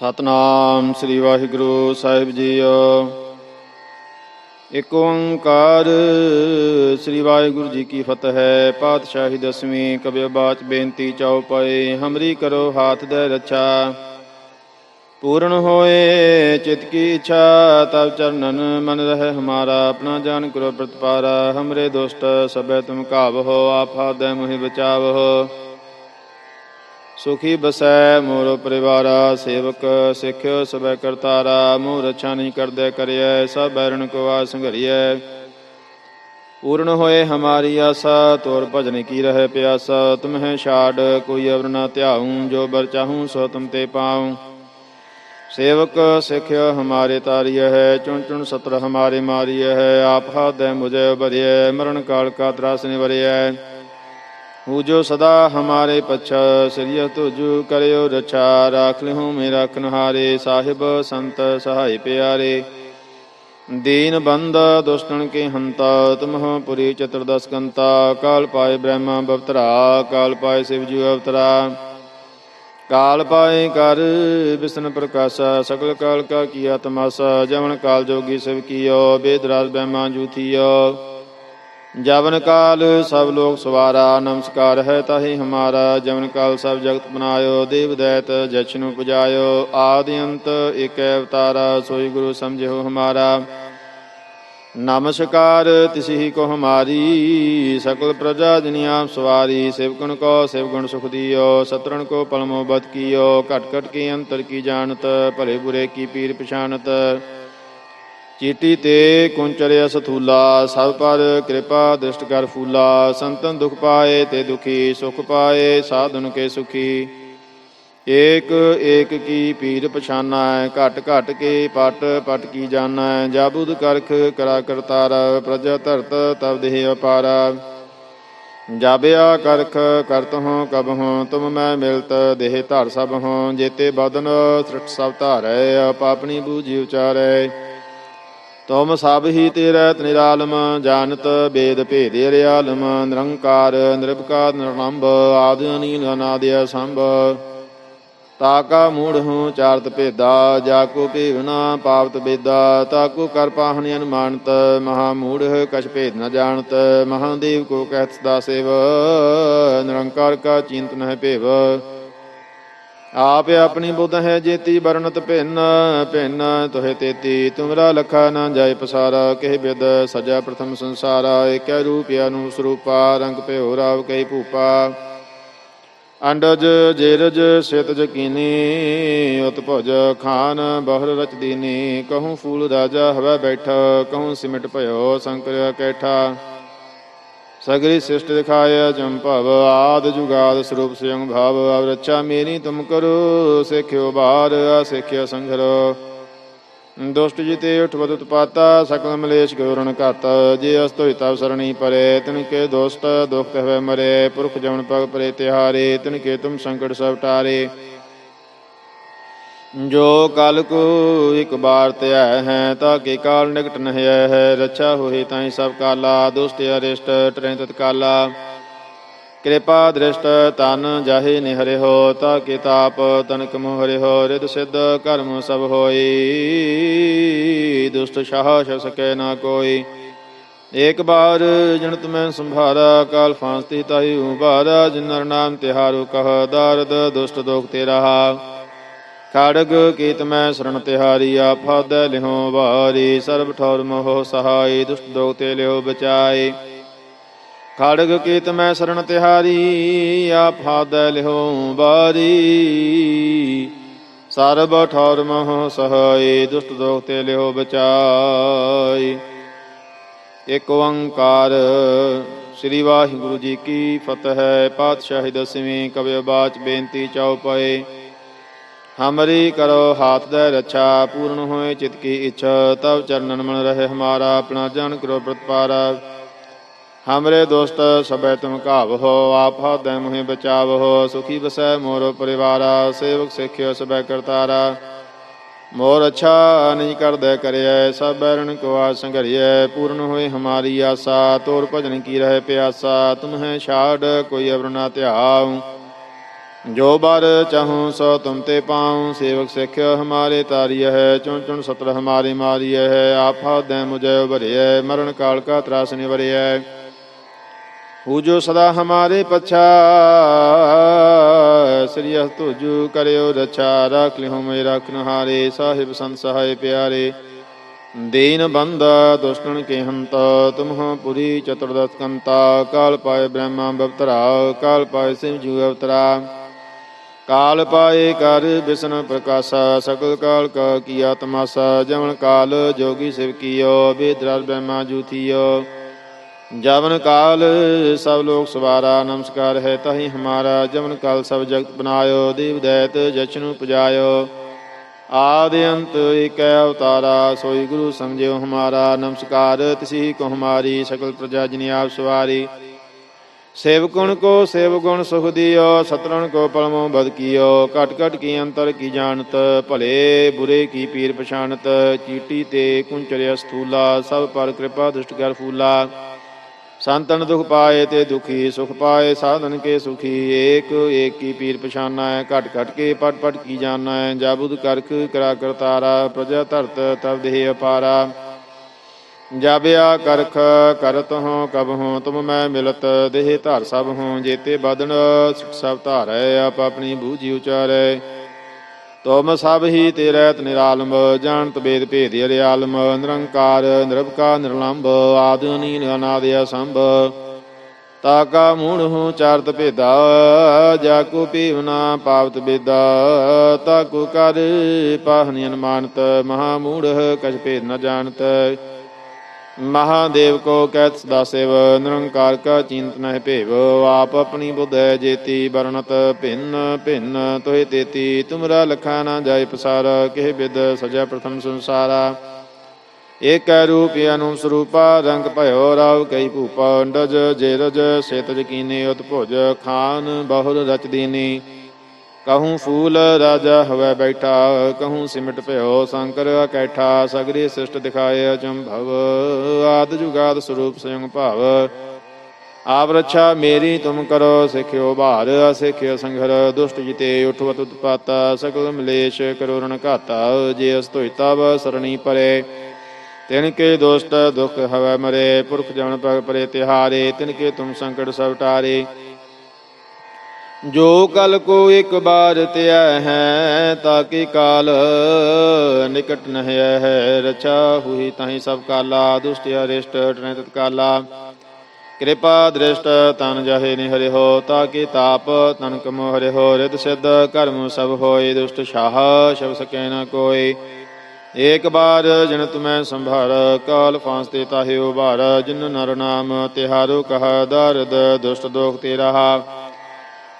ਸਤਨਾਮ ਸ੍ਰੀ ਵਾਹਿਗੁਰੂ ਸਾਹਿਬ ਜੀਓ। ਇਕ ਓੰਕਾਰ ਸ੍ਰੀ ਵਾਹਿਗੁਰੂ ਜੀ ਕੀ ਫਤਿਹ ਹੈ। ਪਾਤਸ਼ਾਹੀ ਦਸਵੀਂ ਕਬਿ ਬਾਚ ਬੇਨਤੀ ਚਉਪਏ ਹਮਰੀ ਕਰੋ ਹਾਥ ਦੇ ਰੱਛਾ। ਪੂਰਨ ਹੋਏ ਚਿਤ ਕੀ ਇੱਛਾ ਤਬ ਚਰਨਨ ਮਨ ਰਹਿ ਹਮਾਰਾ, ਆਪਣਾ ਜਾਨ ਕਰੋ ਪ੍ਰਤਪਾਰਾ। ਹਮਰੇ ਦੁਸ਼ਟ ਸਭੈ ਤੁਮ ਕਾਵਹੋ ਆਪ ਹਾਦੈ ਮੁਹਿ ਬਚਾਵਹੋ ਸੁਖੀ ਬਸੈ ਮੋਰ ਪਰਿਵਾਰਾ, ਸੇਵਕ ਸਿੱਖਿਓ ਸਭੈ ਕਰਤਾਰਾ ਮੋਹ ਰਛਾ ਨਹੀਂ ਕਰਦੈ ਕਰਿਐ, ਸਭ ਬੈਰਣ ਕੋ ਆ ਸੰਘਰੀਐ। ਪੂਰਨ ਹੋਏ ਹਮਾਰੀ ਆਸਾ, ਤੋਰ ਭਜਨ ਕੀ ਰਹਿ ਪਿਆਸਾ ਤੁਮਹਿ ਛਾੜ, ਕੋਈ ਅਵਰ ਨਾ ਧਿਆਉ, ਜੋ ਬਰ ਚਾਹੂੰ ਸੋ ਤੁਮ ਤੇ ਪਾਉ। ਸੇਵਕ ਸਿੱਖਿਆ ਹਮਾਰੇ ਤਾਰੀय ਹੈ, ਚੁਣ ਚੁਣ ਸਤਰ ਹਮਾਰੇ ਮਾਰੀय ਹੈ, ਆਪ ਹਾਦੈ ਮੁਝੇ ਉਬਰਿਐ ਮਰਨ ਕਾਲ ਕਾ ਤਰਾਸ ਨਿਵਰਿਐ। ਹੂ ਜੋ ਸਦਾ ਹਮਾਰੇ ਪਛਾ ਸ੍ਰੀਯ ਤੁਜੂ ਕਰਿਓ ਰਛਾ, ਰਾਖ ਲਿਹੁ ਮੇਰਾ ਕਨਹਾਰੇ, ਸਾਹਿਬ ਸੰਤ ਸਹਾਈ ਪਿਆਰੇ। ਦੀਨ ਬੰਦ ਦੁਸ਼ਟਨ ਕੇ ਹੰਤਾ ਤੁਮਹ ਪੁਰੀ ਚਤੁਰਦਸ ਕੰਤਾ, ਕਾਲ ਪਾਏ ਬ੍ਰਹਮਾ ਬਵਤਰਾ, ਕਾਲ ਪਾਏ ਸਿਵ ਜੀ ਅਵਤਰਾ। ਕਾਲ ਪਾਏ ਕਰ ਵਿਸ਼ਨ ਪ੍ਰਕਾਸ਼, ਸਕਲ ਕਾਲ ਕਾ ਕੀਆ ਤਮਾਸਾ, ਜਵਨ ਕਾਲ ਜੋਗੀ ਸਿਵ ਕੀਓ, ਬੇਦ ਬ੍ਰਹਮਾ ਬਹਿਮਾ ਜੂਥੀਓ ਜਵਨ ਕਾਲ, ਸਭ ਲੋਕ ਸਵਾਰਾ, ਨਮਸਕਾਰ ਹੈ ਤਾਹੀ ਹਮਾਰਾ। ਜਵਨ ਕਾਲ, ਸਭ ਜਗਤ ਬਨਾਇਓ, ਦੇਵ ਦੈਤ ਜਛਨੁ ਪੁਜਾਇਓ। ਆਦਿ ਅੰਤ, ਏਕ ਅਵਤਾਰਾ, ਸੋਈ ਗੁਰੂ ਸਮਝਿਓ ਹਮਾਰਾ। ਨਮਸਕਾਰ ਤਿਸਹੀ ਕੋ ਹਮਾਰੀ। ਸਕਲ ਪ੍ਰਜਾ ਜਨੀਆਂ ਸਵਾਰੀ ਸੇਵਕਨ ਕੋ ਸ਼ਿਵਗੁਣ ਸੁਖ ਦਿਓ। ਸਤਰਨ ਕੋ ਪਲਮੋ ਬਦ ਕੀਓ। ਘਟ ਘਟ ਕੀ ਅੰਤਰ ਕੀ ਜਾਣਤ, ਭਲੇ ਬੁਰੇ ਕੀ ਪੀਰ ਪਛਾਨਤ ਚੀਟੀ ਤੇ ਕੁੰਚਰਿਆ ਸਥੂਲਾ, ਸਭ ਪਰ ਕਿਰਪਾ ਦ੍ਰਿਸ਼ਟ ਕਰ ਫੂਲਾ, ਸੰਤਨ ਦੁਖ ਪਾਏ ਤੇ ਦੁਖੀ, ਸੁਖ ਪਾਏ, ਸਾਧਨ ਕੇ ਸੁਖੀ। ਏਕ ਏਕ ਕੀ ਪੀਰ ਪਛਾਨਾ ਹੈ ਘਟ ਘਟ ਕੇ ਪਟ ਪਟ ਕੀ ਜਾਣਾ ਹੈ ਜਾਬੁਦ ਕਰਖ ਕਰਾ ਕਰਤਾਰ, ਪ੍ਰਜਾ ਧਰਤ ਤਬ ਦੇਹ ਅਪਾਰ। ਜਾਬਿਆ ਕਰਖ ਕਰਤ ਹੋ ਕਬ ਹੋ ਤੁਮ ਮੈਂ ਮਿਲਤ ਦੇਹ ਧਰ ਸਭ ਹੋ ਜੇਤੇ ਬਦਨ ਸ੍ਰਿਟ ਸਭ ਧਾਰੈ ਪਾਪਣੀ ਬੂਝੀ ਉਚਾਰੈ। ਤੁਮ ਸਭ ਹੀ ਤੇਰਾ ਨਿਰਾਲਮ, ਜਾਣਤ ਵੇਦ ਭੇਦੇ ਰਿਆਲਮ ਨਿਰੰਕਾਰ ਨਿਰਭਕਾਰ ਨਿਰਲੰਭ, ਆਦਿ ਅਨੀਲ ਅਨਾਦਿ ਸੰਭ ਤਾਕਾ ਮੂੜ ਹੂੰ ਚਾਰਤ ਭੇਦਾ, ਜਾ ਕੋ ਭੇਵਨਾ ਪਾਵਤ ਬੇਦਾ ਤਾਕੋ ਕਰ ਪਾਹਨ ਅਨਮਾਨਤ, ਮਹਾ ਮੂੜ ਕਛ ਭੇਦ ਨ ਜਾਣਤ, ਮਹਾਦੇਵ ਕੋ ਕਹਿਤ ਸਦਾ ਸੇਵ, ਨਿਰੰਕਾਰ ਕਾ ਚਿੰਤ ਨਹਿ ਭੇਵ। ਆਪ ਆਪਣੀ ਬੁੱਧ ਹੈ ਜੇਤੀ ਬਰਨਤ ਭਿੰਨ ਭਿੰਨ ਤੋਹਿ ਤੇਤੀ, ਤੁਮਰਾ ਲਖਾ ਨਾ ਜਾਏ ਪਸਾਰਾ, ਕਹਿ ਬਿਦ ਸਜਾ ਪ੍ਰਥਮ ਸੰਸਾਰਾ, ਏਕੈ ਰੂਪ ਅਨੂ ਸਰੂਪਾ ਰੰਗ ਭਿਓ ਰਾਵ ਕਈ ਭੂਪਾ। ਅੰਡਜ, ਜੇਰਜ, ਸਿਤਜ ਕੀਨੀ, ਉਤਭੁਜ, ਖਾਨ, ਬਹਰ ਰਚ ਦੀਨੀ, ਕਹੂੰ ਫੂਲ ਰਾਜਾ ਹਵੈ ਬੈਠਾ, ਕਹੂੰ ਸਿਮਟ ਭਇਓ, ਸੰਕਰ ਕੈਠਾ। ਸਗਰੀ ਸਿਸ਼ਟ ਦਿਖਾਇਆ ਚੰਭਵ ਆਦ ਜੁਗਾਦ ਸਰੂਪ ਸਿਯੰ ਭਾਵ ਅਵ ਮੇਰੀ ਤੁਮ ਕਰੋ, ਸਿੱਖਿਓ ਬਾਰ ਆ ਸਿੱਖਿਆ ਸੰਘਰੋ। ਦੁਸ਼ਟ ਜਿਤੇ ਉਠਵਤ ਉਤਪਾਤਾ, ਸਕਲ ਮਲੇਸ਼ ਗੌਰਣ ਘਤ, ਜੇ ਅਸ ਤਵ ਸਰਣੀ ਪਰੇ ਤਿਨ ਕੇ ਦੋਸਤ ਦੁਖ ਹਵੇ ਮਰੇ, ਪੁਰਖ ਜਮਨ ਪਗ ਪਰੇ ਤਿਹਾਰੇ ਤਿਨ ਕੇ ਤੁਮ ਸੰਕਟ ਸਭ ਟਾਰੇ। ਜੋ ਕਲ ਕੋ ਇਕ ਬਾਰ ਧਿਆ ਹੈ, ਤਾਂ ਕੇ ਕਾਲ ਨਿਕਟ ਨਹਿ ਹੈ ਰੱਛਾ ਹੋਏ ਤਾਈ ਸਭ ਕਾਲਾ, ਦੁਸ਼ਟ ਅਰਿਸ਼ਟ ਟਰੈ ਕਾਲਾ। ਕਿਰਪਾ ਦ੍ਰਿਸ਼ਟ ਤਨ ਜਾਹੇ ਨਿਹਰਿ ਹੋ ਤਾ ਕੇ ਤਾਪ ਤਨਕ ਮੋਹਰਿ ਹੋ ਰਿਦ ਸਿਧ ਕਰਮ ਸਭ ਹੋਈ। ਦੁਸ਼ਟ ਸ਼ਾਹ ਛ ਨਾ ਕੋਈ। ਏਕ ਬਾਰ ਜਨਤ ਮੈਂ ਸੰਭਾਰਾ, ਕਾਲ ਫਾਂਸਤੀ ਤਾਈ ਉਬਾਰਾ ਜਿਨਰ ਨਾਮ ਤਿਹਾਰੂ ਕਹ, ਦਰਦ ਦੁਸ਼ਟ ਦੋਖ ਤੇ ਰਹਾ ਖੜਗ ਕੀਤ ਮੈਂ ਸਰਣ ਤਿਹਾਰੀ, ਆਫਾਦੈ ਲਿਹੋ ਵਾਰੀ, ਸਰਬ ਠੌਰ ਮੋਹ ਸਹਾਈ, ਦੁਸ਼ਟ ਦੋਖ ਤੇ ਲਿਓ ਬਚਾਈ। ਖੜਗ ਕੀਤ ਮੈਂ ਸਰਣ ਤਿਹਾਰੀ, ਆਫਾਦੈ ਲਿਹੋ ਵਾਰੀ, ਸਰਬ ਠੌਰ ਮੋਹ ਸਹਾਈ, ਦੁਸ਼ਟ ਦੋਖ ਤੇ ਲਿਓ ਬਚਾਈ। ਇਕ ਓੰਕਾਰ ਸ੍ਰੀ ਵਾਹਿਗੁਰੂ ਜੀ ਕੀ ਫਤਿਹ, ਪਾਤਸ਼ਾਹੀ ਦਸਵੀਂ ਕਬਿ ਬਾਚ ਬੇਨਤੀ ਚਉਪਏ ਹਮਰੀ ਕਰੋ ਹਾਥ ਦੇ ਰੱਛਾ, ਪੂਰਨ ਹੋਏ ਚਿਤ ਕੀ ਇੱਛਾ, ਤਵ ਚਰਨਨ ਮਨ ਰਹੇ ਹਮਾਰਾ, ਆਪਣਾ ਜਨ ਕਰੋ ਪ੍ਰਤਪਾਰਾ। ਹਮਰੇ ਦੋਸਤ ਸਭੈ ਤੁਮ ਘਾਵ ਹੋ, ਆਪ ਹਾਦੈ ਮੁਹਿ ਬਚਾਵ ਹੋ, ਸੁਖੀ ਬਸੈ ਮੋਰ ਪਰਿਵਾਰਾ, ਸੇਵਕ ਸਿੱਖਿਓ ਸਭੈ ਕਰਤਾਰਾ। ਮੋਰ ਅੱਛਾ ਨਹੀਂ ਕਰਦੈ ਕਰਿਐ, ਸਭ ਬੈਰਣ ਕੋ ਆ ਪੂਰਨ ਹੋਏ ਹਮਾਰੀ ਆਸਾ, ਤੋਰ ਭਜਨ ਕੀ ਰਹਿ ਪਿਆਸਾ, ਤੁਮਹਿ ਛਾੜ, ਕੋਈ ਅਵਰ ਨਾ ਧਿਆਉ। ਜੋ ਬਰ ਚਾਹੂੰ ਸੋ ਤੁਮ ਤੇ ਪਾਉ, ਸੇਵਕ ਸਿੱਖ ਹਮਾਰੇ ਤਾਰੀය ਹੈ, ਚੁਣ ਚੁਣ ਸਤਰ ਹਮਾਰੇ ਮਾਰੀਐ ਹੈ, ਆਪਾ ਦੈ ਮੁਝੈ ਉਭਰਿਐ ਮਰਨ ਕਾਲ ਕਾ ਤਰਾਸ ਨਿਵਰਿਐ। ਹੂ ਜੋ ਸਦਾ ਹਮਾਰੇ ਪਛਾ, ਸ੍ਰੀ ਤੁਜੂ ਕਰਿਓ ਰਛਾ, ਰੱਖ ਲਿਓ ਮੇ ਰਖਨ ਹਾਰੇ ਸਾਹਿਬ ਸੰਤ ਸਹਾਇ ਪਿਆਰੇ। ਦੀਨ ਬੰਦ ਦੁਸ਼ਟਨ ਕੇ ਹੰਤ ਤੁਮਹ ਪੁਰੀ ਚਤੁਰਦਸ ਕੰਤਾ ਕਾਲ ਪਾਏ ਬ੍ਰਹਮਾ ਬਵਤਰਾ, ਕਾਲ ਪਾਏ ਸਿਵ ਜੂ ਅਵਤਰਾ। ਕਾਲ ਪਾਏ ਕਰ ਬਿਸ਼ਨ ਪ੍ਰਕਾਸ਼ਾ ਸਕਲ ਕਾਲ ਕਾ ਕੀਆ ਤਮਾਸਾ ਜਮਨ ਕਾਲ ਜੋਗੀ ਸਿਵ ਕੀਓ, ਬੇਦਰਾਜ ਬ੍ਰਹਮਾ ਜੂਥੀਓ। ਜਵਨ ਕਾਲ ਸਭ ਲੋਕ ਸਵਾਰਾ, ਨਮਸਕਾਰ ਹੈ ਤਹੀ ਹਮਾਰਾ, ਜਵਨ ਕਾਲ ਸਭ ਜਗਤ ਬਨਾਇਓ, ਦੇਵ ਦੈਤ ਜਚਨੁ ਪਜਾਇਓ। ਆਦਿ ਅੰਤ ਏਕੈ ਅਵਤਾਰਾ, ਸੋਈ ਗੁਰੂ ਸਮਝਿਓ ਹਮਾਰਾ, ਨਮਸਕਾਰ ਤਿਸੀ ਕੋ ਹਮਾਰੀ ਸਕਲ ਪ੍ਰਜਾ ਜਿਨੀ ਆਪ ਸਵਾਰੀ। ਸੇਵ ਗੁਣ ਕੋ ਸੇਵ ਗੁਣ ਸੁਖ ਦਿਓ ਸਤਰਣ ਕੋ ਪਲਮੋ ਬਦ ਕੀਓ ਕਟ ਕਟ ਕੀ ਅੰਤਰ ਕੀ ਜਾਣਤ, ਭਲੇ ਬੁਰੇ ਕੀ ਪੀਰ ਪਛਾਨਤ ਚੀਟੀ ਤੇ ਕੁੰਚਰਿਆ ਸਥੂਲਾ, ਸਭ ਪਰ ਕਿਰਪਾ ਦੁਸ਼ਟ ਕਰ ਫੂਲਾ। ਸੰਤਨ ਦੁਖ ਪਾਏ ਤੇ ਦੁਖੀ, ਸੁਖ ਪਾਏ ਸਾਧਨ ਕੇ ਸੁਖੀ, ਏਕ ਏਕ ਕੀ ਪੀਰ ਪਛਾਨਾ ਹੈ ਘਟ ਘਟ ਕੇ ਪਟ ਪਟ ਕੀ ਜਾਣਾ ਹੈ ਜਾਬੁਦ ਕਰਕ ਕਰਾ ਕਰਤਾਰਾ ਪ੍ਰਜਾ ਧਰਤ ਤਬ ਦੇਹ ਅਪਾਰਾ। ਜਾਬਿਆ ਕਰਖ ਕਰਤ ਹਉ ਕਬ ਹਉ ਤੁਮ ਮੈਂ ਮਿਲਤ ਦੇਹ ਧਰ ਸਭ ਹਉ ਜੇਤੇ ਬਦਨ ਸਭ ਧਾਰੈ, ਆਪ ਆਪਣੀ ਬੂਝੀ ਉਚਾਰੈ। ਤੁਮ ਸਭ ਹੀ ਤੇ ਰਹਿਤ ਜਾਣਤ ਬੇਦ ਭੇਦ ਅਰਿਆਲਮ, ਨਿਰੰਕਾਰ, ਨਿਰਭਕਾ, ਨਿਰਲੰਭ ਆਦਿ ਨੀਲ ਅਨਾਦਿ ਅਸੰਭ। ਤਾ ਕਾ ਮੂੜ ਹੂੰ ਚਾਰਤ ਭੇਦਾ, ਜਾ ਕੋ ਪੀਵਨਾ ਪਾਵਤ ਬੇਦਾ, ਤਾ ਕੋ ਕਰ ਪਾਹਨੀ ਅਨਮਾਨਤ ਮਹਾ ਮੂੜ ਕਛ ਭੇਦ ਨ ਜਾਣਤ। ਮਹਾਦੇਵ ਕੋ ਕਹਿਤ ਸਦਾ ਸਿਵ, ਨਿਰੰਕਾਰ ਕਾ ਚਿੰਤ ਨਹਿ ਭੇਵ। ਆਪ ਆਪਣੀ ਬੁੱਧ ਹੈ ਜੇਤੀ, ਵਰਣਤ ਭਿੰਨ ਭਿੰਨ ਤੋਹਿ ਤੇਤੀ। ਤੁਮਰਾ ਲਖਾ ਨਾ ਜਾਇ ਪਸਾਰ, ਕਿਹ ਬਿਦ ਸਜਾ ਪ੍ਰਥਮ ਸੰਸਾਰਾ। ਏਕ ਰੂਪ ਅਨੁ ਸਰੂਪਾ, ਰੰਗ ਭਇਓ ਰਾਵ ਕਈ ਭੂਪਾ। ਅੰਡਜ, ਜੇਰਜ, ਸੇਤਜ ਕੀਨੇ ਉਤਭੁਜ, ਖਾਨ, ਬਹੁਰ ਰਚ ਦੀਨੀ। ਕਹੂੰ ਫੂਲ ਰਾਜਾ ਹਵੈ ਬੈਠਾ, ਕਹੂੰ ਸਿਮਟ ਭਇਓ ਸ਼ੰਕਰ ਅਕੈਠਾ ਸਗਰੀ ਸਿਸ਼ਟ ਦਿਖਾਏ ਅਚੰਭਵ ਆਦ ਜੁਗਾਦ ਸਰੂਪ ਸੰਗ ਭਾਵ। ਆਪ ਰੱਛਾ ਮੇਰੀ, ਤੁਮ ਕਰੋ ਸਿਖਿਓ ਭਾਰ ਅਸਿਖਿਓ ਸੰਘਰ ਦੁਸ਼ਟ ਜਿਤੇ ਉਠਵਤ ਉਤਪਾਤਾ, ਸਕਲ ਮਲੇਸ਼ ਕਰੋ ਘਾਤਾ, ਜੇ ਅਸ ਧੋਇ ਤਬ ਸਰਣੀ ਪਰੇ। ਤਿਨ ਕੇ ਦੋਸਤ ਦੁਖ ਹਵੈ ਮਰੇ, ਪੁਰਖ ਜਨ ਪਗ ਪਰੇ ਤਿਹਾਰੇ, ਤਿਨ ਕੇ ਤੁਮ ਸੰਕਟ ਸਭ ਟਾਰੇ। ਜੋ ਕਲ ਕੋ ਇੱਕ ਬਾਰ ਤਿਆ ਹੈ ਤਾਕਿ ਕਾਲ ਨਿਕਟ ਨਹਿ ਹੈ? ਰਚਾ ਹੁਈ ਤਾਹੀ ਸਭ ਕਾਲਾ, ਦੁਸ਼ਟ ਅਰਿਸ਼ਟ ਟਨੈ ਤਤਕਾਲਾ ਕਿਰਪਾ ਦ੍ਰਿਸ਼ਟ ਤਨ ਜਹੇ ਨਿ ਹਰਿ ਹੋ ਤਾਕਿ ਤਾਪ ਤਨ ਕਮੋ ਹਰਿ ਹੋ ਰਿਤ ਸਿਧ ਕਰਮ ਸਭ ਹੋਏ, ਦੁਸ਼ਟ ਸ਼ਾਹ ਸ਼ਬ ਸਕੈ ਨ ਕੋਈ। ਏਕ ਬਾਰ ਜਨ ਤੁਮੈ ਸੰਭਾਰ, ਕਾਲ ਫਾਂਸ ਤੇ ਤਾਹਿ ਉਭਾਰ। ਜਿਨ ਨਰ ਨਾਮ ਤਿਹਾਰੋ ਕਹਾ, ਦਰਦ ਦੁਸ਼ਟ ਦੋਖ ਤੇ ਰਹਾ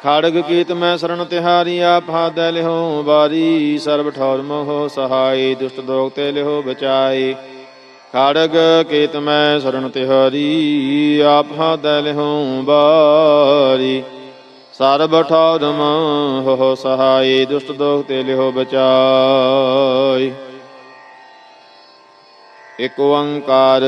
ਖੜਗ ਕੀਤ ਮੈਂ ਸਰਣ ਤਿਹਾਰੀ, ਆਪ ਦੈ ਲਿਹੋ ਬਾਰੀ ਸਰਬ ਠੌਰ ਮੋਹ ਸਹਾਈ, ਦੁਸ਼ਟ ਦੋਖ ਤੇ ਲਿਹੋ ਬਚਾਈ। ਖੜਗ ਕੀਤ ਮੈਂ ਸਰਣ ਤਿਹਾਰੀ, ਆਪ ਦੈ ਲਿਹੋ ਬਾਰੀ ਸਰਬ ਠੌਰ ਮੋਹ ਸਹਾਈ, ਦੁਸ਼ਟ ਦੋਖ ਤੇ ਲਿਹੋ ਬਚਾਈ। ਇਕ ਓੰਕਾਰ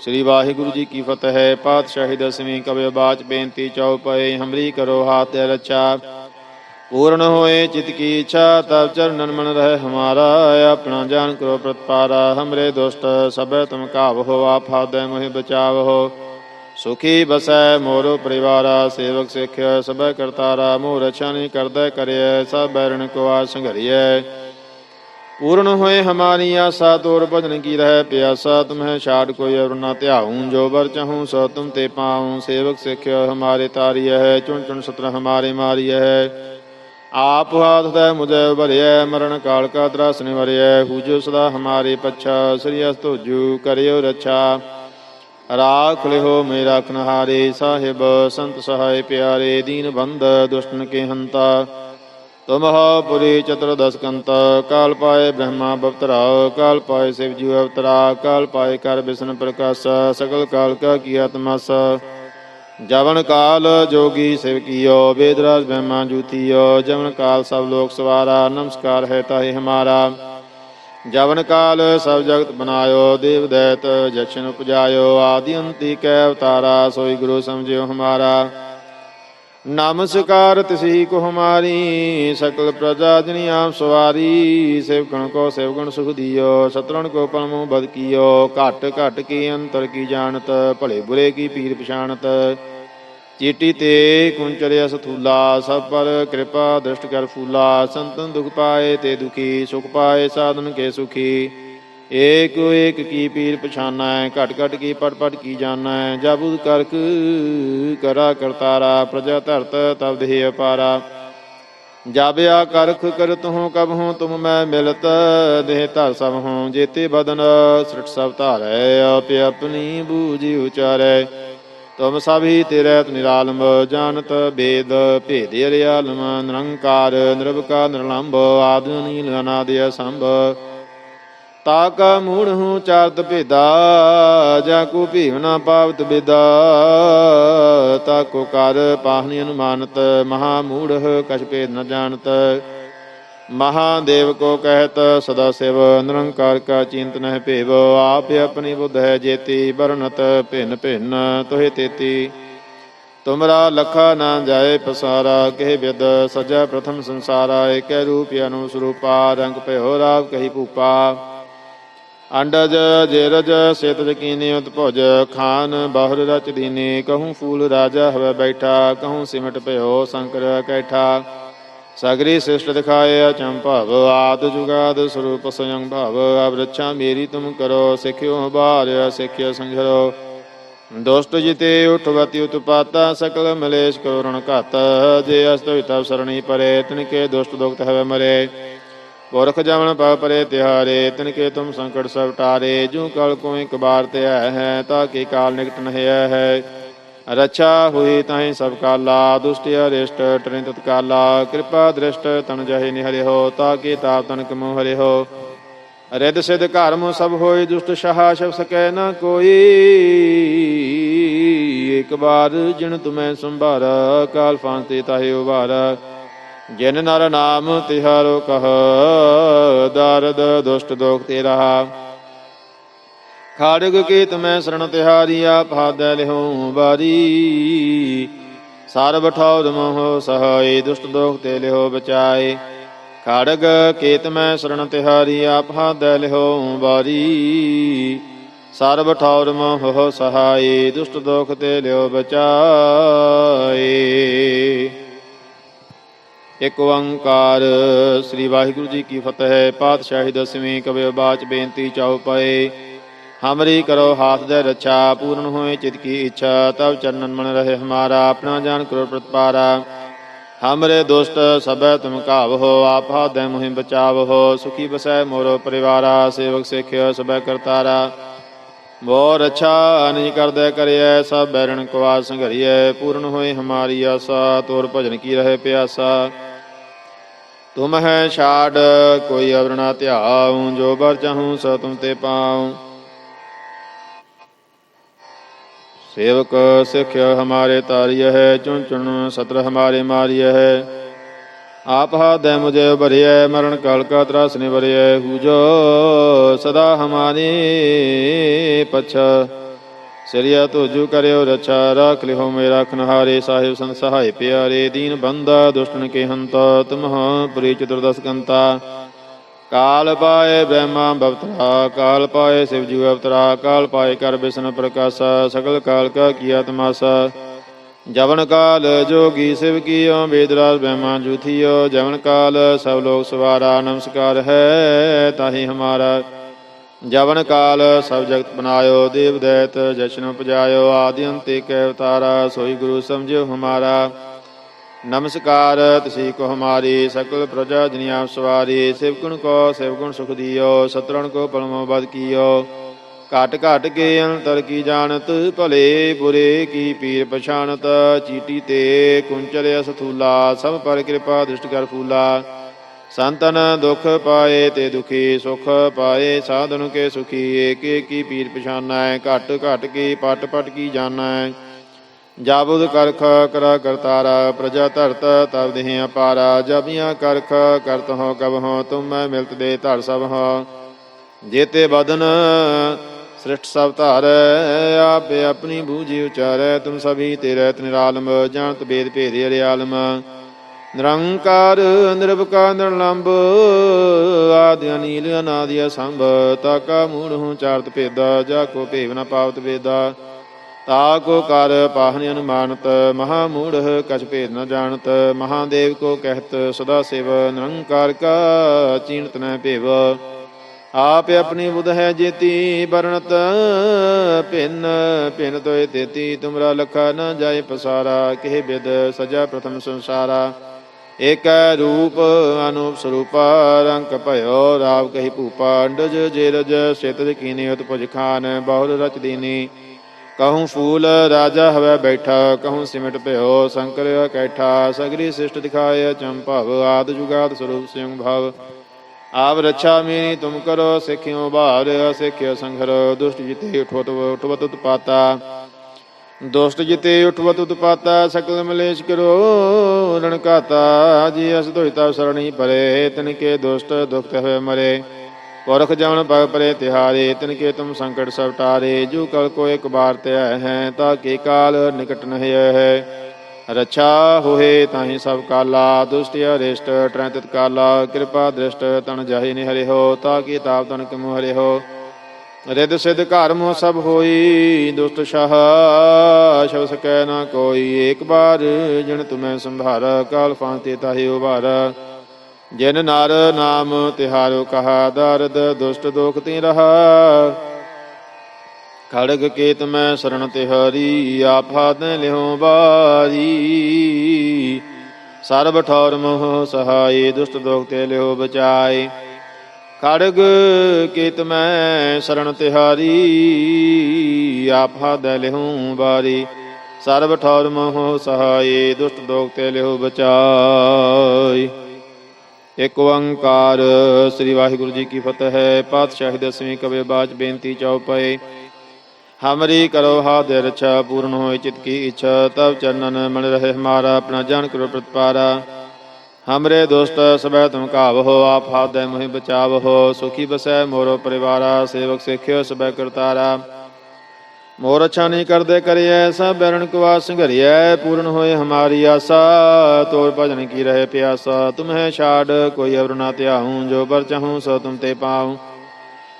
ਸ੍ਰੀ ਵਾਹਿਗੁਰੂ ਜੀ ਕੀ ਫਤਿਹ। ਪਾਤਸ਼ਾਹੀ ਦਸਵੀਂ ਕਬਿ ਬਾਚ ਬੇਨਤੀ ਚਉਪਏ ਹਮਰੀ ਕਰੋ ਹਾਥ ਰਚਾ ਪੂਰਨ ਹੋਏ ਚਿਤ ਕੀ ਇੱਛਾ ਤਬ ਚਰਨਨ ਮਨ ਰਹਿ ਹਮਾਰਾ। ਆਪਣਾ ਜਾਨ ਕਰੋ ਪ੍ਰਤਪਾਰਾ, ਹਮਰੇ ਦੁਸ਼ਟ ਸਭੈ ਤੁਮ ਕਾਵ ਹੋ, ਆਪ ਹਾਦੈ ਮੋਹਿ ਬਚਾਵ ਹੋ। ਸੁਖੀ ਬਸੈ ਮੋਰੋ ਪਰਿਵਾਰਾ, ਸੇਵਕ ਸਿੱਖ ਸਭੈ ਕਰਤਾਰਾ ਮੋਹ ਰਛਾ ਨਹੀਂ ਕਰਦਾ ਕਰਿਐ, ਸਭ ਬੈਰਣ ਕੋ ਆ ਸੰਘਰੀਐ ਪੂਰਨ ਹੋਏ ਹਮਾਰੀ ਆਸਾ ਤੋਰ ਭਜਨ ਕੀ ਰਹਿ ਪਿਆਸਾ ਤੁਮਹਿ ਛਾੜ ਕੋਈ ਅਵਰ ਨਾ ਧਿਆਉਂ, ਜੋ ਬਰ ਚਾਹੂੰ ਸੋ ਤੁਮ ਤੇ ਪਾਉਂ, ਸੇਵਕ ਸਿੱਖਿਓ ਹਮਾਰੇ ਤਾਰੀਐ ਹੈ ਚੁਣ ਚੁਣ ਸਤਰ ਹਮਾਰੇ ਮਾਰੀਐ। ਹੈ ਆਪ ਹਾਥ ਦਾ ਮੁਝੈ ਭਰਿਐ, ਮਰਨ ਕਾਲ ਕਾ ਤਰਾਸ ਨਿਵਰਿਐ, ਹੂਜੋ ਸਦਾ ਹਮਾਰੇ ਪਛਾ, ਸ੍ਰੀ ਅਸ ਤੁਜੂ ਕਰਿਓ ਰੱਛਾ। ਰਾਖ ਲਿਓ ਮੇ ਰਾਖਨ ਹਾਰੇ ਸਾਹਿਬ ਸੰਤ ਸਹਾਇ ਪਿਆਰੇ, ਦੀਨ ਬੰਦ ਦੁਸ਼ਟਨ ਹੰਤਾ। ਤੁਮਹ ਪੁਰੀ ਚਤੁਰਦਸ ਕੰਤ ਕਾਲ ਪਾਏ ਬ੍ਰਹਮਾ ਬਵਤਰਾ ਕਾਲ ਪਾਏ ਸਿਵ ਜੀ ਅਵਤਰਾ, ਕਾਲ ਪਾਏ ਕਰ ਬਿਸ਼ਨ ਪ੍ਰਕਾਸ਼, ਸਕਲ ਕਾਲ ਕਾ ਕੀਆ ਤਮਸ ਜਵਨ ਕਾਲ ਜੋਗੀ ਸਿਵ ਕੀਓ ਬੇਦਰਾਜ ਬ੍ਰਹਮਾ ਜੂਤੀਓ ਜਵਨ ਕਾਲ ਸਭ ਲੋਕ ਸਵਾਰਾ, ਨਮਸਕਾਰ ਹੈ ਤਾਹੇ ਹਮਾਰਾ। ਜਵਨ ਕਾਲ ਸਭ ਜਗਤ ਬਨਾਇਓ, ਦੇਵ ਦੈਤ ਜਛਨ ਉਪਜਾਇਓ, ਆਦਿ ਅੰਤੀ ਕੈ ਅਵਤਾਰਾ, ਸੋਈ ਗੁਰੂ ਸਮਝਿਓ ਹਮਾਰਾ। ਨਮਸਕਾਰ ਤਿਸਹੀ ਕੋ ਹਮਾਰੀ, ਸਕਲ ਪ੍ਰਜਾ ਜਨੀ ਆਪ ਸਵਾਰੀ, ਸੇਵਕਣ ਕੋ ਸੇਵਗਣ ਸੁਖ ਦਿਓ ਸਤਰਣ ਕੋ ਪਰਮੋ ਬਦ ਕੀਓ, ਘਟ ਘਟ ਕੀ ਅੰਤਰ ਕੀ ਜਾਣਤ, ਭਲੇ ਬੁਰੇ ਕੀ ਪੀਰ ਪਛਾਣਤ। ਚੀਟੀ ਤੇ ਕੁੰਚਰਿਆ ਸਥੂਲਾ ਸਭ ਪਰ ਕਿਰਪਾ ਦ੍ਰਿਸ਼ਟ ਕਰ ਫੂਲਾ, ਸੰਤਨ ਦੁਖ ਪਾਏ ਤੇ ਦੁਖੀ, ਸੁਖ ਪਾਏ ਸਾਧਨ ਕੇ ਸੁਖੀ। ਏਕ ਏਕ ਕੀ ਪੀਰ ਪਛਾਨਾ ਹੈ ਘਟ ਘਟ ਕੀ ਪਟ ਪਟ ਕੀ ਜਾਣਾ ਹੈ ਜਾਬੁਦ ਕਰਕ ਕਰਾ ਕਰਤਾਰਾ, ਪ੍ਰਜਾ ਧਰਤ ਤਬ ਦੇਹ ਅਪਾਰਾ। ਜਾਬਿਆ ਕਰਖ ਕਰਤ ਹੂੰ ਕਬ ਹੂੰ ਤੁਮ ਮੈਂ ਮਿਲਤ, ਦੇਹ ਧਰ ਸਭ ਹੂੰ ਜੇਤੇ ਬਦਨ ਸ੍ਰਿਟ ਸਭ ਧਾਰੈ, ਆਪੇ ਆਪਣੀ ਬੂਝੀ ਉਚਾਰੈ। ਤੁਮ ਸਭੀ ਤੇਰੇ ਨਿਰਾਲਮ ਜਾਣਤ ਬੇਦ ਭੇਦ ਅਰਿਆਲਮ, ਨਿਰੰਕਾਰ, ਨਿਰਭਕਾਰ ਨਿਰਲੰਭ ਆਦਿ ਨੀਲ ਅਨਾਦਿ ਅਸੰਭ। ਤਾ ਕਾ ਮੂੜ ਹੂੰ ਚਾਰਤ ਭੇਦਾ, ਜਾ ਕੋ ਭੀਵ ਨਾ ਪਾਵਤ ਬਿਦਾ। ਤਾ ਕੋ ਕਰ ਪਾਹਨੀ ਅਨੁਮਾਨਤ, ਮਹਾ ਮੂੜ ਕਛ ਭੇਦ ਨ ਜਾਣਤ। ਮਹਾਦੇਵ ਕੋ ਕਹਿਤ, ਸਦਾ ਸਿਵ, ਨਿਰੰਕਾਰ ਕਾ ਚਿੰਤ ਨਹਿ ਭੇਵ। ਆਪ ਆਪਣੀ ਬੁੱਧ ਹੈ ਜੇਤੀ ਬਰਨਤ ਭਿੰਨ ਭਿੰਨ ਤੋਹਿ ਤੇਤੀ। ਤੁਮਰਾ ਲਖਾ ਨਾ ਜਾਏ ਪਸਾਰਾ, ਕਹਿ ਵਿਦ ਸਜਾ ਪ੍ਰਥਮ ਸੰਸਾਰਾ। ਏਕੈ ਰੂਪ ਅਨੁ ਸਰੂਪਾ, ਰੰਗ ਭਇਓ ਰਾਵ ਕਹੀ ਭੂਪਾ। ਅੰਡਜ ਜੇਰਜ ਸੇਤਜ ਕੀਨੇ ਉਤਭੁਜ, ਖਾਨ ਬਾਹਰ ਰਚ ਦੀਨੇ, ਕਹੂੰ ਫੂਲ ਰਾਜਾ ਹਵੇ ਬੈਠਾ, ਕਹੂੰ ਸਿਮਟ ਭਇਓ ਸੰਕਰ ਕੈਠਾ। ਸਗਰੀ ਸਿਸ਼ਟ ਦਿਖਾਏ ਅਚੰਭਵ ਆਦ ਜੁਗਾਦ ਸਰੂਪ ਸਯੰ ਭਵ ਅਬ ਮੇਰੀ ਤੁਮ ਕਰੋ, ਸਿੱਖਿਓ ਬਾਰਿਆ ਸਿੱਖਿਆ ਸੰਘਰੋ ਦੋਸਤ ਜਿਤੇ ਉਠਵਤੀ ਉਤਪਾਤਾ, ਸਕਲ ਮਲੇਸ਼ ਕਰੁਣ ਘਤ, ਜੇ ਅਸਤ ਹਿਤਵ ਸਰਣੀ ਪਰੇ, ਤਿਨਕੇ ਦੁਸ਼ਟ ਦੁਖਤ ਹਵੇ ਮਰੇ। ਪੁਰਖ ਜਮਨ ਪਵ ਪਰੇ ਤਿਹਾਰੇ ਤਿਨਕੇ ਤੁਮ ਸੰਕਟ ਸਭ ਟਾਰੇ ਜੂ ਕਲ ਕੋਈ ਕਬਾਰ ਤੇ ਹੈ, ਤਾ ਕੀ ਕਾਲ ਨਿਕਟ ਨਹਿ ਹੈ। ਰੱਛਾ ਹੋਈ ਤਾਹੀਂ ਸਭ ਕਾਲਾ, ਦੁਸ਼ਟ ਅਰਿਸ਼ਟ ਟਰਿ ਤਤਕਾਲਾ ਕਿਰਪਾ ਦ੍ਰਿਸ਼ਟ ਤਨ ਜਹੇ ਨਿਹਰਿਓ ਤਾ ਕੀ ਤਾਪ ਤਨ ਕਮੋ ਹਰਿਓ ਰਿੱਧ ਸਿਧ ਘਰਮ ਸਭ ਹੋਏ ਦੁਸ਼ਟ ਸ਼ਹਾ ਸ਼ਬ ਸਕੈ ਨਾ ਕੋਈ। ਇਕ ਬਾਰ ਜਿਨ ਤੁਮੈ ਸੰਭਾਰਾ, ਕਾਲ ਫਾਂਤੇ ਤਾਹੇ ਉਭਾਰਾ। ਜਿਨ ਨਰ ਨਾਮ ਤਿਹਾਰੋ ਕਹ, ਦਰਦ ਦੁਸ਼ਟ ਦੋਖ ਤੇ ਰਹਾ ਖਾੜਗ ਕੇ ਤਮੈ ਸਰਣ ਤਿਹਾਰੀ, ਆਪ ਹਾਦੈ ਲਿਹੋ ਬਾਰੀ ਸਾਰ ਠੌਰ ਮੋਹ ਸਹਾਈ, ਦੁਸ਼ਟ ਦੋਖ ਤੇ ਲਿਹੋ ਬਚਾਏ। ਖੜਗ ਕੇਤ ਮੈਂ ਸਰਣ ਤਿਹਾਰੀ, ਆਪ ਹਾਦੈ ਲਿਹੋ ਬਾਰੀ ਸਰਬ ਠੌਰ ਮੋਹ ਸਹਾਈ, ਦੁਸ਼ਟ ਦੋਖ ਤੇ ਲਿਓ ਬਚਾਏ। ਇਕ ਓੰਕਾਰ। ਸ੍ਰੀ ਵਾਹਿਗੁਰੂ ਜੀ ਕੀ ਫਤਿਹ। ਪਾਤਸ਼ਾਹੀ ਦਸਵੀਂ ਕਬਿ ਬਾਚ ਬੇਨਤੀ ਚਾਉ ਪਏ। ਹਮਰੀ ਕਰੋ ਹਾਥ ਦੇ ਰਛਾ, ਪੂਰਨ ਹੋਏ ਚਿਤ ਕੀ ਇੱਛਾ। ਤਬ ਚਰਨਨ ਮਨ ਰਹੇ ਹਮਾਰਾ, ਆਪਣਾ ਜਾਨ ਕਰੋ ਪ੍ਰਤਪਾਰਾ। ਹਮਰੇ ਦੁਸ਼ਟ ਸਭੈ ਤੁਮ ਕਾਵ ਹੋ, ਆਪ ਹਾਦੈ ਮੁਹਿ ਬਚਾਵ ਹੋ। ਸੁਖੀ ਬਸੈ ਮੋਰੋ ਪਰਿਵਾਰਾ, ਸੇਵਕ ਸਿੱਖਿਆ ਸਭੈ ਕਰਤਾਰਾ। ਮੋਰ ਰੱਛਾ ਅਨਿਜ ਕਰਦੈ ਕਰਿਐ, ਸਭ ਬੈਰਣ ਕਵਾ ਸੰਘਰੀਐ। ਪੂਰਨ ਹੋਏ ਹਮਾਰੀ ਆਸਾ, ਤੋਰ ਭਜਨ ਕੀ ਰਹੇ ਪਿਆਸਾ। ਤੁਮ ਹੈ ਛਾੜ, ਕੋਈ ਅਵਰਣਾ ਧਿਆਉ, ਜੋ ਬਰ ਚਾਹੂ ਸੋ ਤੁਮ ਤੇ ਪਾਉ। ਸੇਵਕ ਸਿੱਖ ਹਮਾਰੇ ਤਾਰਿਯ ਹੈ, ਚੁਣ ਚੁਣ ਸਤਰ ਹਮਾਰੇ ਮਾਰਿਯ ਹੈ। ਆਪ ਹਾਦੈ ਮੁਝੇ ਭਰਿਐ, ਮਰਨ ਕਾਲ ਕਾ ਤਰਾਸ ਨਿਵਰਿਐ। ਹੂਜੋ ਸਦਾ ਹਮਾਰੇ ਪਛ। ਸਰੀਆ ਤੁਜੂ ਕਰਿਓ ਰਚਾ ਰਾਖ ਲਿਓ ਮੇਰਾ ਖਨਹਾਰੇ ਸਾਹਿਬ ਸੰਤ ਸਹਾਇ ਪਿਆਰੇ, ਦੀਨ ਬੰਦਾ, ਦੁਸ਼ਟਨ ਕੇ ਹੰਤਾ ਤੁਮਹ ਪ੍ਰੀ ਚਤੁਰਦਸ ਕੰਤਾ ਕਾਲ ਪਾਏ ਬ੍ਰਹਮਾ ਬਵਤਰਾ, ਕਾਲ ਪਾਏ ਸਿਵ ਜੀ ਅਵਤਰਾ, ਕਾਲ ਪਾਏ ਕਰ ਬਿਸ਼ਨ ਪ੍ਰਕਾਸ਼, ਸਗਲ ਕਾਲ ਕਾ ਕੀਆ ਤਮਾਸਾ ਜਵਨ ਕਾਲ ਜੋਗੀ ਸਿਵ ਕੀਓ ਵੇਦਰਾਜ ਬ੍ਰਹਮਾ ਜੂਥੀਓ, ਜਵਨ ਕਾਲ ਸਭ ਲੋਕ ਸਵਾਰਾ, ਨਮਸਕਾਰ ਹੈ ਤਾਹੀ ਹਮਾਰਾ। ਜਵਨ ਕਾਲ ਸਭ ਜਗਤ ਬਨਾਇਓ ਦੇਵ ਦੈਤ ਜਸ਼ਨ ਉਪਜਾਇਓ, ਆਦਿ ਅੰਤੇ ਕੈ ਅਵਤਾਰਾ ਸੋਈ ਗੁਰੂ ਸਮਝਿਓ ਹਮਾਰਾ। ਨਮਸਕਾਰ, ਤਸੀ ਕੋ ਹਮਾਰੀ, ਸਕਲ ਪ੍ਰਜਾ ਜਨੀਆ ਸਵਾਰੀ ਸਿਵਗੁਣ ਕੋ ਸਿਵਗੁਣ ਸੁਖ ਦਿਓ, ਸਤਰਣ ਕੋ ਪਰਮੋ ਬਦ ਕੀਓ। ਘਟ ਘਟ ਕੇ ਅੰਤਰ ਕੀ ਜਾਣਤ, ਭਲੇ ਬੁਰੇ ਕੀ ਪੀਰ ਪਛਾਣਤ, ਚੀਟੀ ਤੇ ਕੁੰਚਲ ਅਸਥੂਲਾ ਸਭ ਪਰ ਕਿਰਪਾ ਦ੍ਰਿਸ਼ਟ ਕਰ ਫੂਲਾ। ਸੰਤਨ ਦੁਖ ਪਾਏ ਤੇ ਦੁਖੀ ਸੁਖ ਪਾਏ, ਸਾਧਨ ਕੇ ਸੁਖੀ, ਏਕ ਏਕੀ ਪੀਰ ਪਛਾਨਾ ਹੈ ਘਟ ਘਟ ਕੀ ਪਟ ਪਟ ਕੀ ਜਾਣਾ। ਹੈ ਜਾਬੁਦ ਕਰਖ ਕਰਾ ਕਰਤਾਰਾ, ਪ੍ਰਜਾ ਧਰਤ ਤਬ ਦੇਹ ਅਪਾਰਾ ਜਬੀਆਂ ਕਰਖ ਕਰਤ ਹੋ ਕਬ ਹੋ ਤੁਮ ਮੈਂ ਮਿਲਤ ਦੇ ਧਰ ਸਭ ਹੋ ਜੇਤੇ ਬਦਨ ਸ੍ਰਿਸ਼ਟ ਸਭ ਧਾਰੈ, ਆਪੇ ਆਪਣੀ ਬੂਝੀ ਉਚਾਰੈ, ਤੁਮ ਸਭੀ ਤੇਰੇ ਨਿਰਾਲਮ ਜਾਣਤ ਬੇਦ ਭੇਦੇ ਅਰੇ ਆਲਮ ਨਿਰੰਕਾਰ ਨਿਰਭਕਾਰ ਨਿਰਲੰਭ ਆਦਿ ਅਨੀਲ ਅਨਾਦਿ ਅਸੰਭ ਤਾਕਾ ਮੂੜ ਹੂੰ ਚਾਰਤ ਭੇਦਾ, ਜਾ ਕੋ ਭੇਵ ਨ ਪਾਵਤ ਵੇਦਾ। ਤਾ ਕੋ ਕਰ ਪਾਹਨ ਅਨੁਮਾਨਤ, ਮਹਾ ਮੂੜ ਕਛ ਭੇਦ ਨ ਜਾਣਤ ਮਹਾਦੇਵ ਕੋ ਕਹਿਤ, ਸਦਾ ਸਿਵ, ਨਿਰੰਕਾਰ ਕਾ ਚੀਨਤ ਨ ਭੇਵ। ਆਪ ਆਪਣੀ ਬੁਧ ਹੈ ਜੇਤੀ, ਵਰਣਤ ਭਿੰਨ ਭਿੰਨ ਤੋਏ ਤੇਤੀ, ਤੁਮਰਾ ਲਖਾ ਨ ਜਾਏ ਪਸਾਰਾ, ਕਿਹ ਬਿਦ ਸਜਾ ਪ੍ਰਥਮ ਸੰਸਾਰਾ। ਏਕ ਰੂਪ ਅਨੂਪ ਸਰੂਪਾ, ਰੰਗ ਭਇਓ ਰਾਵ ਕਹੀ ਭੂਪਾ ਅੰਡਜ ਜੇਰਜ ਸਿਤਜ ਕੀਨੇ ਉਤਪਜ ਖਾਨ ਬਹੁਲ ਰਚ ਦੀਨੀ। ਕਹੂੰ ਫੂਲ ਰਾਜਾ ਹਵੈ ਬੈਠਾ, ਕਹੂੰ ਸਿਮਟ ਭਇਓ ਸੰਕਰ ਕੈਠਾ, ਸਗਰੀ ਸਿਸ਼ਟ ਦਿਖਾਏ ਚੰਭਵ ਆਦ ਜੁਗਾਦ ਸਰੂਪ ਸਿਉ ਭਵ। ਆਪ ਰੱਛਾ ਮੇਰੀ ਤੁਮ ਕਰੋ, ਸਿੱਖਿਓ ਭਾਰ ਸਿੱਖਿਓ ਸੰਘਰ, ਦੁਸ਼ਟ ਜਿਤੇ ਉਠਵਤ ਉਠਵਤ ਉਤਪਾਤਾ। ਦੁਸ਼ਟ ਜਿਤੇ ਉਠਵਤ ਉਤਪਾਤਾ ਸਕਲ ਮਲੇਸ਼ ਕਰੋ ਰਣਕਾਤਾ ਜੀ ਅਸ ਧੋਇਤਾ, ਸਰਣੀ ਪਰੇ ਤਿਨ ਕੇ ਦੁਸ਼ਟ ਦੁਖਤ ਹੋਏ ਮਰੇ। ਪੁਰਖ ਜਮਨ ਪਗ ਪਰੇ ਤਿਹਾਰੇ ਤਿਨ ਕੇ ਤੁਮ ਸੰਕਟ ਸਭ ਟਾਰੇ, ਜੋ ਕਲ ਕੋ ਇੱਕ ਬਾਰ ਤੇ ਹੈ, ਤਾ ਕੇ ਕਾਲ ਨਿਕਟ ਨਹਿ ਹੈ ਰਛਾ ਹੋਏ ਤਾਹੀ ਸਭ ਕਾਲਾ, ਦੁਸ਼ਟ ਅਰਿਸ਼ਟ ਟ੍ਰੈਤਿਤ ਕਾਲਾ, ਕਿਰਪਾ ਦ੍ਰਿਸ਼ਟ ਤਨ ਜਾਹੇ ਨਿ ਹੋ, ਤਾ ਕੀ ਤਾਪ ਤਨ ਕਿਮੁ ਹਰਿ ਹੋ। ਰਿਦ ਸਿਧ ਘਰ ਸਭ ਹੋਈ, ਦੁਸ਼ਟ ਸ਼ਾਹ ਸ਼ਬ ਸਕੈ ਨਾ ਕੋਈ। ਏਕ ਬਾਰ ਜਿਨ ਤੁਮੈ ਸੰਭਾਰ, ਕਾਲ ਫਾਂਤੇ ਤਾਹੇ ਉਭਾਰ। ਜਿਨ ਨਰ ਨਾਮ ਤਿਹਾਰੋ ਕਹਾ, ਦਰਦ ਦੁਸ਼ਟ ਦੋਖ ਤੀ ਰਹਾ। ਖੜਗ ਕੇਤ ਮੈਂ ਸਰਣ ਤਿਹਾਰੀ ਆਫਾਦ ਲਿਹੋ ਬਾਰੀ ਸਰਬ ਠੌਰ ਮੋਹ ਸਹਾਈ ਦੁਸ਼ਟ ਦੋਖ ਤੇ ਲਿਓ ਬਚਾਏ। ਖੜਗ ਕੇਤ ਮੈਂ ਸਰਣ ਤਿਹਾਰੀ ਆਫਾਦ ਲਿਓ ਬਾਰੀ ਸਰਬ ਠੌਰ ਮੋਹ ਸਹਾਈ, ਦੁਸ਼ਟ ਦੋਖ ਤੇ ਲਿਓ ਬਚਾਈ। ਇਕ ਓੰਕਾਰ ਸ੍ਰੀ ਵਾਹਿਗੁਰੂ ਜੀ ਕੀ ਫਤਿਹ ਹੈ, ਪਾਤਸ਼ਾਹੀ ਦਸਵੀਂ ਕਵੇ ਬਾਚ ਬੇਨਤੀ ਚਉਪਏ ਹਮਰੀ ਕਰੋ ਹਾਦੇ ਰਛਾ ਪੂਰਨ ਹੋਏ ਚਿਤ ਕੀ ਇੱਛਾ ਤਬ ਚਰਨਨ ਮਨ ਰਹੇ ਹਮਾਰਾ ਆਪਣਾ ਜਾਨ ਕਰੋ ਪ੍ਰਤਪਾਰਾ। ਹਮਰੇ ਦੋਸਤ ਸਬੈ ਤੁਮ ਕਾਵ ਹੋ ਆਪ ਹਾਦੇ ਮੋਹਿ ਬਚਾਵ ਹੋ ਸੁਖੀ ਬਸੈ ਮੋਰੋ ਪਰਿਵਾਰਾ ਸੇਵਕ ਸਿੱਖਿਓ ਸਬੈ ਕਰਤਾਰਾ ਮੋਰ ਅੱਛਾ ਨਹੀਂ ਕਰਦੇ ਕਰਿਐ ਸਭ ਬੈਰਣ ਕੁਵਾ ਸੰਘਰਿਐ ਪੂਰਨ ਹੋਏ ਹਮਾਰੀ ਆਸਾ ਤੋਰ ਭਜਨ ਕੀ ਰਹੇ ਪਿਆਸਾ ਤੁਮਹਿ ਛਾੜ ਕੋਈ ਅਵਰ ਨਾ ਧਿਆਹੂੰ ਜੋ ਬਰ ਚਾਹੂੰ ਸੋ ਤੁਮ ਤੇ ਪਾਉ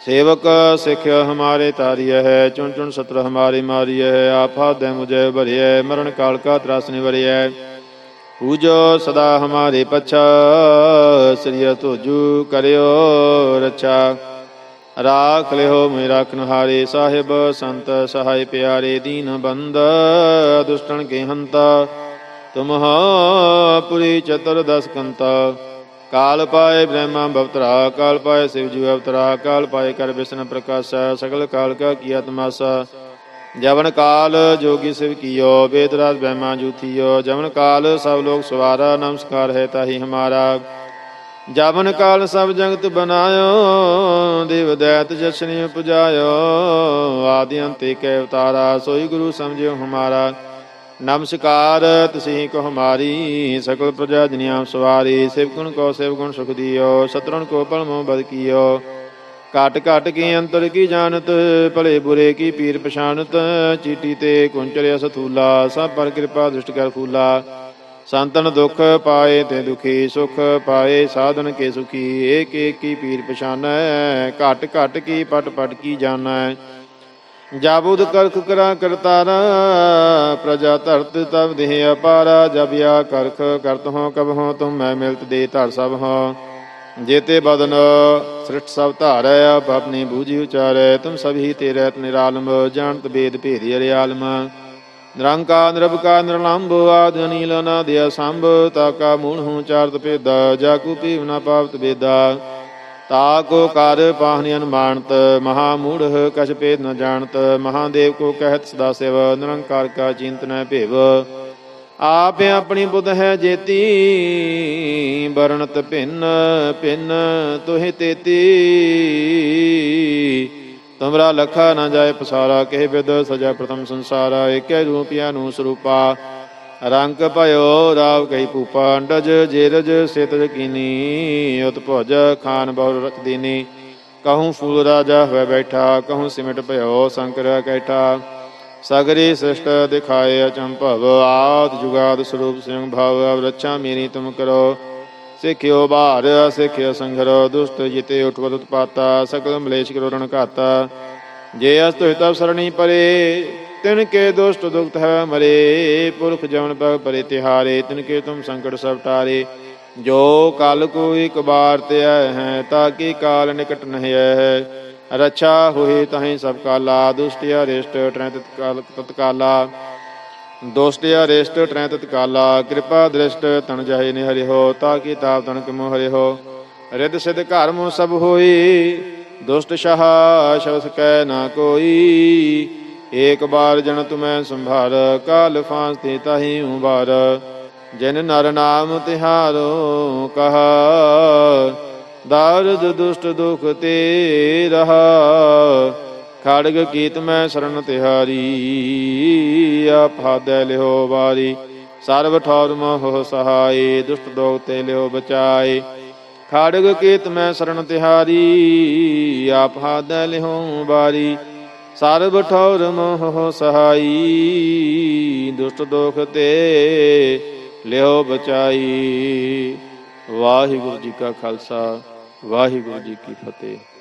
ਸੇਵਕ ਸਿੱਖ ਹਮਾਰੇ ਤਾਰੀਐ ਹੈ ਚੁਣ ਚੁਣ ਸਤਰ ਹਮਾਰੀ ਮਾਰੀਐ ਹੈ ਆਫਾ ਦੇ ਮੁਝੇ ਭਰੀਐ ਮਰਨ ਕਾਲ ਕਾ ਤਰਾਸ ਨਿਵਰਿਐ ਪੂਜੋ ਸਦਾ ਹਮਾਰੇ ਪਛਾ, ਸ੍ਰੀ ਤੁਜੂ ਕਰਿਓ ਰਛਾ। ਰਾਖ ਲਿਓ ਮੇਰਾ ਕਨਹਾਰੇ ਸਾਹਿਬ, ਸੰਤ ਸਹਾਇ ਪਿਆਰੇ ਦੀਨ ਬੰਦ, ਦੁਸ਼ਟਣ ਕੇ ਹੰਤਾ। ਤੁਮਹਾ ਪੁਰੀ ਚਤੁਰ ਦਸ ਕੰਤਾ। ਕਾਲ ਪਾਏ ਬ੍ਰਹਮਾ ਭਵਤਰਾ ਕਾਲ ਪਾਏ ਸਿਵ ਜੀ ਅਵਤਰਾ ਕਾਲ ਪਾਏ ਕਰ ਵਿਸ਼ਨ ਪ੍ਰਕਾਸ਼, ਸਗਲ ਕਾਲ ਕਾ ਕੀਆ ਤਮਾਸਾ ਜਵਨ ਕਾਲ ਜੋਗੀ ਸਿਵ ਕੀਓ, ਵੇਦ ਰਾਜ ਬ੍ਰਹਮਾ ਜੂਥੀਓ। ਜਵਨ ਕਾਲ ਸਭ ਲੋਕ ਸਵਾਰਾ, ਨਮਸਕਾਰ ਹੈ ਤਾਹੀ ਹਮਾਰਾ। ਜਵਨ ਕਾਲ ਸਭ ਜਗਤ ਬਨਾਇਓ, ਦੇਵ ਦੈਤ ਜਸਨੀ ਉਪਜਾਇਓ। ਆਦਿ ਅੰਤੇ ਕੈ ਅਵਤਾਰਾ ਸੋਈ ਗੁਰੂ ਸਮਝਿਓ ਹਮਾਰਾ। ਨਮਸਕਾਰ ਤਸੀ ਕੋ ਹਮਾਰੀ, ਸਕਲ ਪ੍ਰਜਾ ਜਨੀਆਂ ਸਵਾਰੀ। ਸਿਵ ਗੁਣ ਕੋ ਸਿਵ ਗੁਣ ਸੁਖ ਦਿਓ, ਸਤਰਣ ਕੋ ਪਲਮੋ ਬਦ ਕੀਓ। ਕਾਟ ਕਾਟ ਕੀ ਅੰਤਰ ਕੀ ਜਾਣਤ, ਭਲੇ ਬੁਰੇ ਕੀ ਪੀਰ ਪਛਾਨਤ ਚੀਟੀ ਤੇ ਕੁੰਚਰਿਆ ਸਥੂਲਾ, ਸਭ ਪਰ ਕਿਰਪਾ ਦ੍ਰਿਸ਼ਟ ਕਰ ਫੂਲਾ ਸੰਤਨ ਦੁਖ ਪਾਏ ਤੇ ਦੁਖੀ ਸੁਖ ਪਾਏ, ਸਾਧਨ ਕੇ ਸੁਖੀ, ਏਕ ਏਕ ਕੀ ਪੀਰ ਪਛਾਨੈ, ਘਟ ਘਟ ਕੀ ਪਟ ਪਟ ਕੀ ਜਾਣੈ। ਜਾਬੁਦ ਕਰਖ ਕਰਾ ਕਰਤਾਰਾ, ਪ੍ਰਜਾ ਧਰਤ ਤਬ ਦੇਹ ਅਪਾਰਾ, ਜਬ ਕਰਖ ਕਰਤ ਹੋ ਕਬ ਹੋ, ਤੁਮ ਮੈਂ ਮਿਲਤ ਦੇ ਧਰ ਸਭ ਹੋ। ਜੇਤੇ ਬਦਨ ਸ੍ਰਿਸ਼ਟ ਸਭ ਧਾਰੈ, ਆਪ ਆਪਣੀ ਬੂਝੀ ਉਚਾਰੈ, ਤੁਮ ਸਭੀ ਤੇਰੇ ਨਿਰਾਲਮ, ਜਾਣਤ ਬੇਦ ਭੇਦੀ ਅਰੇ ਨਿਰੰਕਾਰ ਨਿਰਭਕਾਰ ਨਿਰਲੰਭ, ਆਦਿ ਅਨੀਲ, ਅਨਾਦਿ ਅਸੰਭ, ਤਾਕਾ ਮੂਣ ਹੂੰ ਚਾਰਤ ਭੇਦਾ ਜਾਕੂ ਪੀਵ ਨ ਪਾਵਤ ਵੇਦਾ। ਤਾ ਕੋ ਕਰ ਪਾਹਨਿ ਅਨਮਾਨਤ, ਮਹਾ ਮੂੜ ਕਛ ਭੇਦ ਨ ਜਾਣਤ, ਮਹਾਦੇਵ ਕੋ ਕਹਿਤ ਸਦਾ ਸਿਵ, ਨਿਰੰਕਾਰ ਕਾ ਚਿੰਤ ਨ ਭੇਵ। ਆਪ ਆਪਣੀ ਬੁੱਧ ਹੈ ਜੇਤੀ, ਵਰਣਤ ਭਿੰਨ ਭਿੰਨ ਤੋਹਿ ਤੇਤੀ। ਤੁਮਰਾ ਲਖਾ ਨਾ ਜਾਏ ਪਸਾਰਾ ਕਹਿ ਵਿਦ ਸਜਾ ਪ੍ਰਥਮ ਸੰਸਾਰਾ, ਏਕੈ ਰੂਪਿਆ ਨੂੰ ਸਰੂਪਾ। ਰੰਗ ਭਇਓ, ਰਾਵ ਕਈ ਭੂਪਾ, ਅੰਡਜ, ਜੇਰਜ, ਸੇਤਜ ਕੀਨੀ, ਉਤਭੁਜ, ਖਾਨ ਬਹੁ ਰਚ ਦੀਨੀ। ਕਹੂੰ ਫੂਲ ਰਾਜਾ ਹੋਇ ਬੈਠਾ, ਕਹੂੰ ਸਿਮਟ ਭਇਓ ਸੰਕਰ ਕੈਠਾ। ਸਗਰੀ ਸ੍ਰਿਸ਼ਟ ਦਿਖਾਏ ਅਚੰਭਵ ਆਦ ਜੁਗਾਦ ਸਰੂਪ ਸਿੰਘ ਭਵ ਅਵ ਰੱਛਾ ਮੇਰੀ ਤੁਮ ਕਰੋ। ਸਿੱਖਿਓ ਬਾਰ ਸਿੱਖਿਓ ਸੰਘਰ, ਦੁਸ਼ਟ ਜਿਤੇ ਉਠਵਤ ਉਤਪਾਤਾ, ਸਕਲ ਮਲੇਸ਼ ਕਰੋ ਰਣ ਘਾਤਾ। ਜੇ ਅਸਤ ਹਿਤਵ ਸਰਣੀ ਪਰੇ, ਤਿਨ ਕੇ ਦੁਸ਼ਟ ਦੁਖਤ ਹੈ ਮਰੇ। ਪੁਰਖ ਜਵਨ ਪਗ ਪਰੇ ਤਿਹਾਰੇ, ਤਿਨ ਕੇ ਤੁਮ ਸੰਕਟ ਸਭ ਟਾਰੇ। ਜੋ ਕਾਲ ਕੋ ਇਕ ਬਾਰ ਤੇ ਆਏ ਹੈ ਤਾਕੀ ਕਾਲ ਨਿਕਟ ਨਹੀਂ ਹੈ? ਰੱਛਾ ਹੋਏ ਤਹੀਂ ਸਭ ਕਾਲਾ ਦੁਸ਼ਟ ਅਰਿਸ਼ਟ ਟ੍ਰੈ ਤਤਕਾਲਾ ਦੋਸਤ ਅਰਿਸ਼ਟ ਟ੍ਰੈ ਤਤਕਾਲਾ ਕਿਰਪਾ ਦ੍ਰਿਸ਼ਟ ਤਨ ਜਾਏ ਨੇ ਹਰਿ ਹੋ ਤਾਕੀ ਤਾਪ ਤਨ ਕਮੋ ਹਰਿ ਹੋ ਰਿੱਧ ਸਿਧ ਘਰ ਮੋ ਸਭ ਹੋਈ, ਦੁਸ਼ਟ ਸ਼ਾਹ ਸ਼ਬਦ ਕੈ ਨਾ ਕੋਈ। ਏਕ ਬਾਰ ਜਨ ਤੁਮੈ ਸੰਭਾਰ, ਕਾਲ ਫਾਂਸ ਤੇ ਤਾਹੀ ਉਬਾਰ। ਜਿਨ ਨਰ ਨਾਮ ਤਿਹਾਰੋ ਕਹਾ ਦਾਰਦ ਦੁਸ਼ਟ ਦੁਖ ਤੇ ਰਹਾ। ਖੜਗ ਕੀਤ ਮੈਂ ਸ਼ਰਨ ਤਿਹਾਰੀ, ਆਪ ਹਾਦੈ ਲਿਓ ਵਾਰੀ। ਸਰਬ ਠੌਰ ਮੋਹ ਸਹਾਈ ਦੁਸ਼ਟ ਦੋਖ ਤੇ ਲਿਓ ਬਚਾਏ। ਖੜਗ ਕੀਤ ਮੈਂ ਸ਼ਰਨ ਤਿਹਾਰੀ, ਆਪ ਹਾਦੈ ਲਿਓ ਵਾਰੀ। ਸਰਬ ਠੌਰ ਮੋਹ ਸਹਾਈ, ਦੁਸ਼ਟ ਦੋਖ ਤੇ ਲਿਓ ਬਚਾਈ। ਵਾਹਿਗੁਰੂ ਜੀ ਕਾ ਖਾਲਸਾ। ਵਾਹਿਗੁਰੂ ਜੀ ਕੀ ਫਤਿਹ।